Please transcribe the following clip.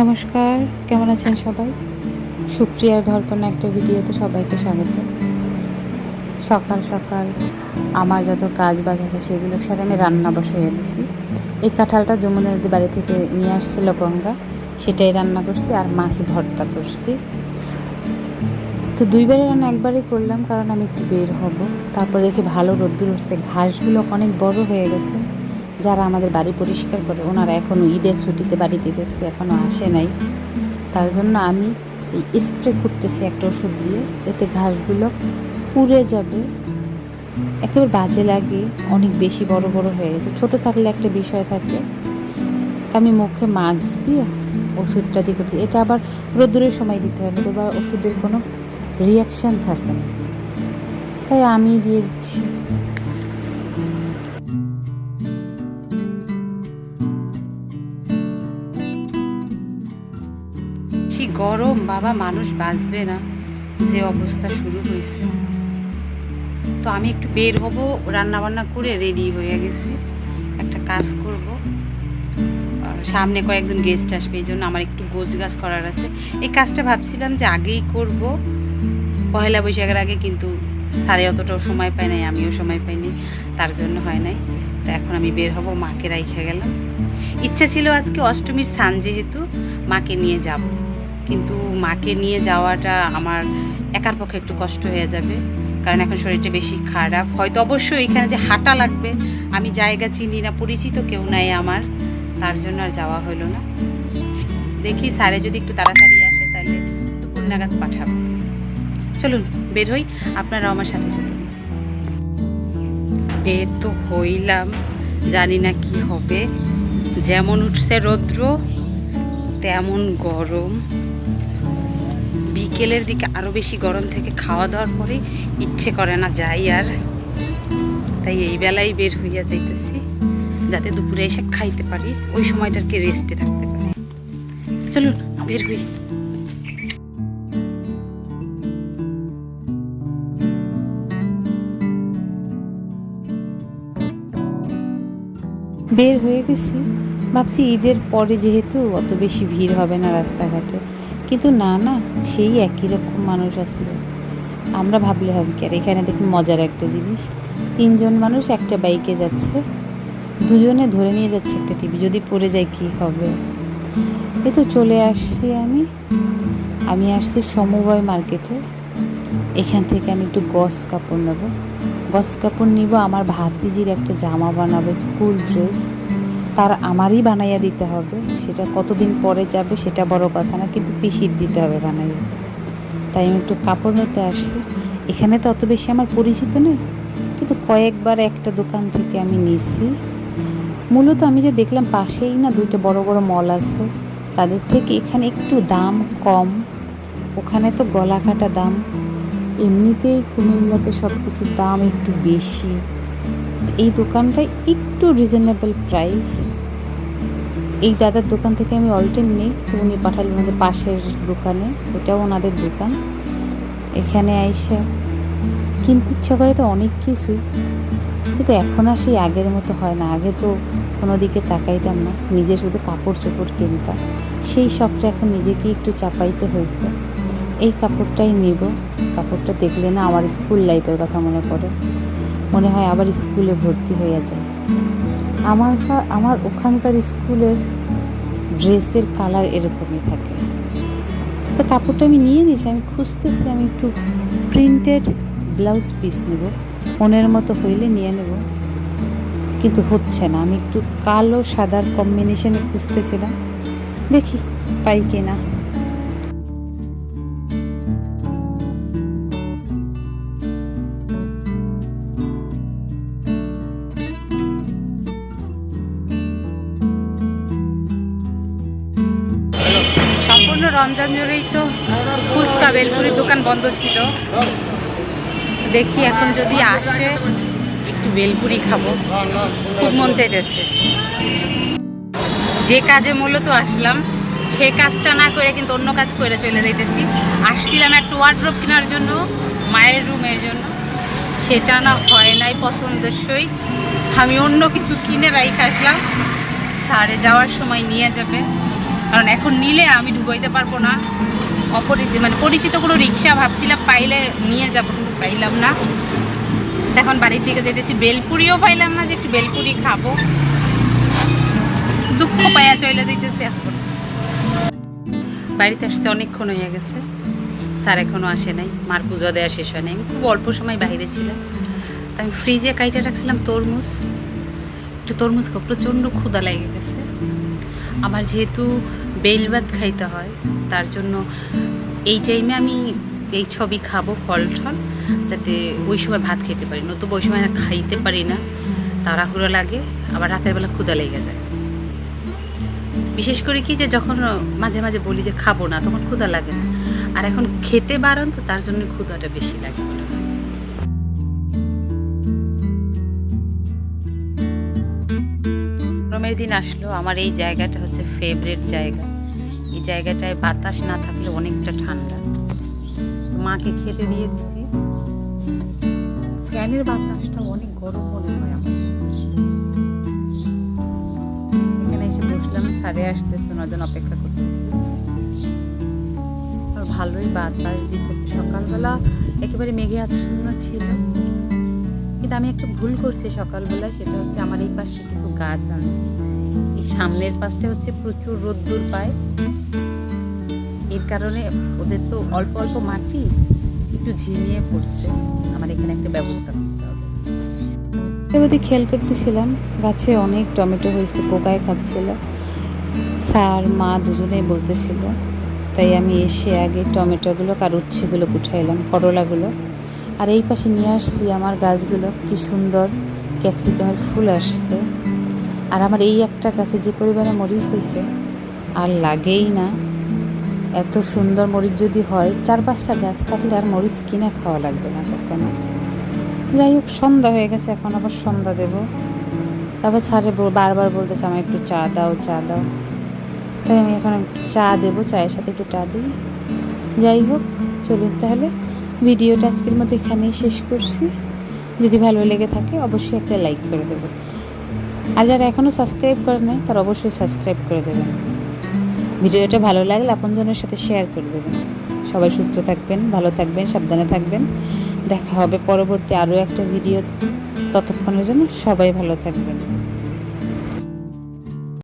নমস্কার, কেমন আছেন সবাই? সুপ্রিয়ার ঘর কোনো একটা ভিডিওতে সবাইকে স্বাগত। সকাল সকাল আমার যত কাজ বাজ আছে সেগুলো সারে আমি রান্না বসিয়ে দিছি। এই কাঁঠালটা যমুনার বাড়ি থেকে নিয়ে আসছিল গঙ্গা। সেটাই রান্না করছি আর মাছ ভর্তা করছি। তো দুইবারে রান্না একবারই করলাম, কারণ আমি একটু বের হব। তারপরে দেখি ভালো রোদ্দুর উঠছে, ঘাসগুলো অনেক বড় হয়ে গেছে। যারা আমাদের বাড়ি পরিষ্কার করে, ওনারা এখনও ঈদের ছুটিতে বাড়িতে গেছে এখনও আসে নাই। তার জন্য আমি এই স্প্রে করতেছি একটা ওষুধ দিয়ে, এতে ঘাসগুলো পুড়ে যাবে। একেবারে বাজে লাগে, অনেক বেশি বড় বড় হয়ে গেছে। ছোট থাকলে একটা বিষয় থাকে, আমি মুখে মাস্ক দিয়ে ওষুধটা দিয়ে করতে এটা আবার রোদ্দুরের সময় দিতে হবে এবার ওষুধের কোনো রিয়াকশান থাকে না। তাই আমি দিয়ে গরম বাবা মানুষ বাঁচবে না, যে অবস্থা শুরু হয়েছে। তো আমি একটু বের হব রান্না বান্না করে রেডি হয়ে গেছি। একটা কাজ করব। সামনে কয়েকজন গেস্ট আসবে, এই জন্য আমার একটু গোছ গাছ করার আছে। এই কাজটা ভাবছিলাম যে আগেই করব। পয়লা বৈশাখের আগে কিন্তু সাড়ে অতটাও সময় পাই নাই, আমিও সময় পাইনি, তার জন্য হয় নাই। তো এখন আমি বের হব, মাকে রাইখে গেলাম। ইচ্ছা ছিল আজকে অষ্টমীর সান যেহেতু, মাকে নিয়ে যাব। কিন্তু মাকে নিয়ে যাওয়াটা আমার একার পক্ষে একটু কষ্ট হয়ে যাবে। কারণ এখন শরীরটা বেশি খারাপ। হয়তো অবশ্যই এখানে যে হাঁটা লাগবে, আমি জায়গা চিনি না, পরিচিত কেউ নাই আমার। তার জন্য আর যাওয়া হলো না। দেখি স্যারে যদি একটু তাড়াতাড়ি আসে, তাহলে দুপুর নাগাদ পাঠাবো। চলুন, বের হই। আপনারাও আমার সাথে চলুন। বের তো হইলাম, জানি না কি হবে। যেমন উঠছে রৌদ্র, তেমন গরম। বিকেলের দিকে আরও বেশি গরম থেকে খাওয়া দাওয়ার পরে ইচ্ছে করে না যাই আর। তাই এই বেলায় বের হইয়া যাইতেছি, যাতে দুপুরে এসে খাইতে পারি, ওই সময়টার কি রেস্টে থাকতে পারি। চলুন, বের হই। বের হয়ে গেছি। ভাবছি ঈদের পরে যেহেতু অত বেশি ভিড় হবে না রাস্তাঘাটে। কিন্তু না না, সেই একই রকম মানুষ আছে। আমরা ভাবলে হবে কি আর? এখানে দেখুন মজার একটা জিনিস। তিনজন মানুষ একটা বাইকে যাচ্ছে, দুজনে ধরে নিয়ে যাচ্ছে একটা টিভি যদি পড়ে যায় কি হবে? এই তো চলে আসছি আমি। আমি আসছি সমবায় মার্কেটে এখান থেকে আমি একটু গস কাপড় নেব। গস কাপড় নিব, আমার ভাতিজির একটা জামা বানাবো স্কুল ড্রেস তার আমারই বানাইয়া দিতে হবে। সেটা কতদিন পরে যাবে সেটা বড় কথা না, কিন্তু পিসির দিতে হবে বানাইয়া। তাই আমি একটু কাপড় নিতে আসছি। এখানে তো অত বেশি আমার পরিচিত নেই, কিন্তু কয়েকবার একটা দোকান থেকে আমি নিছি। মূলত আমি যে দেখলাম পাশেই না দুইটা বড় বড় মল আছে, তাদের থেকে এখানে একটু দাম কম। ওখানে তো গলা কাটা দাম। এমনিতেই কুমিল্লাতে সব কিছুর দাম একটু বেশি। এই দোকানটায় একটু রিজনেবল প্রাইস এই দাদার দোকান থেকে আমি অল টাইম নেই, তো উনি পাঠালেন ওনাদের পাশের দোকানে, ওটাও ওনাদের দোকান। এখানে আইসা, কিনতে ইচ্ছা করে তো অনেক কিছুই কিন্তু এখন আর সেই আগের মতো হয় না। আগে তো কোনো দিকে তাকাইতাম না, নিজে শুধু কাপড় চোপড় কিনতাম। সেই শখটা এখন নিজেকে একটু চাপাইতে হয়েছে। এই কাপড়টাই নেব। কাপড়টা দেখলে না আমার স্কুল লাইফের কথা মনে পড়ে। মনে হয় আবার স্কুলে ভর্তি হয়ে যায়। আমার আমার ওখানকার স্কুলের ড্রেসের কালার এরকমই থাকে। তো কাপড়টা আমি নিয়ে নিয়েছি, আমি খুঁজতেছি, আমি একটু প্রিন্টেড ব্লাউজ পিস নেব। মনের মতো হইলে নিয়ে নেব। কিন্তু হচ্ছে না, আমি একটু কালো সাদার কম্বিনেশনে খুঁজতেছিলাম। দেখি পাই কিনা। রমজান জুড়েই তো ফুচকা বেলপুরির দোকান বন্ধ ছিল। দেখি এখন যদি আসে, একটু বেলপুরি খাব। খুব মন চাইতেছে। যে কাজে মূলত আসলাম, সে কাজটা না করে কিন্তু অন্য কাজ করে চলে যাইতেছি। আসছিলাম একটা ওয়ার্ড্রোপ কেনার জন্য, মায়ের রুমের জন্য। সেটা না হয় নাই পছন্দসই। আমি অন্য কিছু কিনে রাইখে আসলাম। সারে যাওয়ার সময় নিয়ে যাবে। কারণ এখন নিলে আমি ঢুকাইতে পারব না। অপরিচিত মানে পরিচিত কোনো রিক্সা ভাবছিলাম, পাইলে নিয়ে যাব, কিন্তু পাইলাম না। এখন বাড়ি থেকে যেতেছি। বেলপুরিও পাইলাম না যে একটু বেলপুরি খাব। দুঃখ পাইয়া চলে যাইতেছে এখন। বাড়িতে আসছে অনেকক্ষণ হয়ে গেছে। স্যার এখনও আসে নাই। মার পুজো দেওয়া শেষ হয় নাই। আমি খুব অল্প সময় বাইরে ছিলাম। তা আমি ফ্রিজে কাইটে রাখছিলাম তরমুজ। একটু তরমুজ প্রচণ্ড ক্ষুদা লেগে গেছে। আমার যেহেতু বেল ভাত খাইতে হয়। তার জন্য এই টাইমে আমি এই ছবি খাব ফল টল, যাতে ওই সময় ভাত খেতে পারি। নতুবা ওই সময় খাইতে পারি না। তাড়াহুড়ো লাগে, আবার রাতের বেলা ক্ষুদা লেগে যায়। বিশেষ করে কি যে যখন মাঝে মাঝে বলি যে খাব না, তখন ক্ষুদা লাগে না। আর এখন খেতে বারণ, তো তার জন্য ক্ষুদাটা বেশি লাগে গরমের দিন আসলো। আমার এই জায়গাটা হচ্ছে ফেভারিট জায়গা। জায়গাটায় বাতাস না থাকলে অনেকটা ঠান্ডা। মাকে খেতে দিয়ে দিছি। ফ্যানের বাতাসটা অনেক গরম মনে হয় আমার এখানে এসে বসলাম সারে আসতেছে, ওনার অপেক্ষা করতেছি। আর ভালোই বাতাস দিতেছে। সকালবেলা একেবারে মেঘে আচ্ছন্ন ছিল। কিন্তু আমি একটা ভুল করছি সকালবেলা, সেটা হচ্ছে আমার এই পাশে কিছু গাছ আনছি এই সামনের পাশটা হচ্ছে প্রচুর রোদ্দুর পায়। এর কারণে ওদের তো অল্প অল্প মাটি একটু ঝিমিয়ে পড়ছে। আমার এখানে একটা ব্যবস্থা করতে হবে। খেয়াল করতেছিলাম, গাছে অনেক টমেটো হয়েছে, পোকায় খাচ্ছিল। স্যার, মা দুজনেই বলতেছিল। তাই আমি এসে আগে টমেটোগুলো আর উচ্ছেগুলো উঠাইলাম, করলাগুলো। আর এই পাশে নিয়ে আসছি আমার গাছগুলো, কি সুন্দর ক্যাপসিকামের ফুল আসছে। আর আমার এই একটা গাছে যে পরিমাণে মরিচ হয়েছে, আর লাগেই না। এত সুন্দর মরিচ যদি হয় চার পাঁচটা গাছ থাকলে আর মরিচ কিনে খাওয়া লাগবে না কখনো। যাই হোক, সন্ধ্যা হয়ে গেছে, এখন আবার সন্ধ্যা দেব। তারপর ছাড়ে বারবার বলতেছে আমার একটু চা দাও চা দাও। তাই আমি এখন একটু চা দেবো, চায়ের সাথে একটু চা দিই। যাই হোক, চলুন তাহলে। ভিডিওটা আজকের মধ্যে এখানেই শেষ করছি। যদি ভালো লেগে থাকে, অবশ্যই একটা লাইক করে দেবেন। আর যারা এখনও সাবস্ক্রাইব করে নাই, তারা অবশ্যই সাবস্ক্রাইব করে দেবেন। ভিডিওটা ভালো লাগলে আপনজনের সাথে শেয়ার করে দেবেন সবাই সুস্থ থাকবেন, ভালো থাকবেন, সাবধানে থাকবেন। দেখা হবে পরবর্তী আরও একটা ভিডিও ততক্ষণের জন্য সবাই ভালো থাকবেন।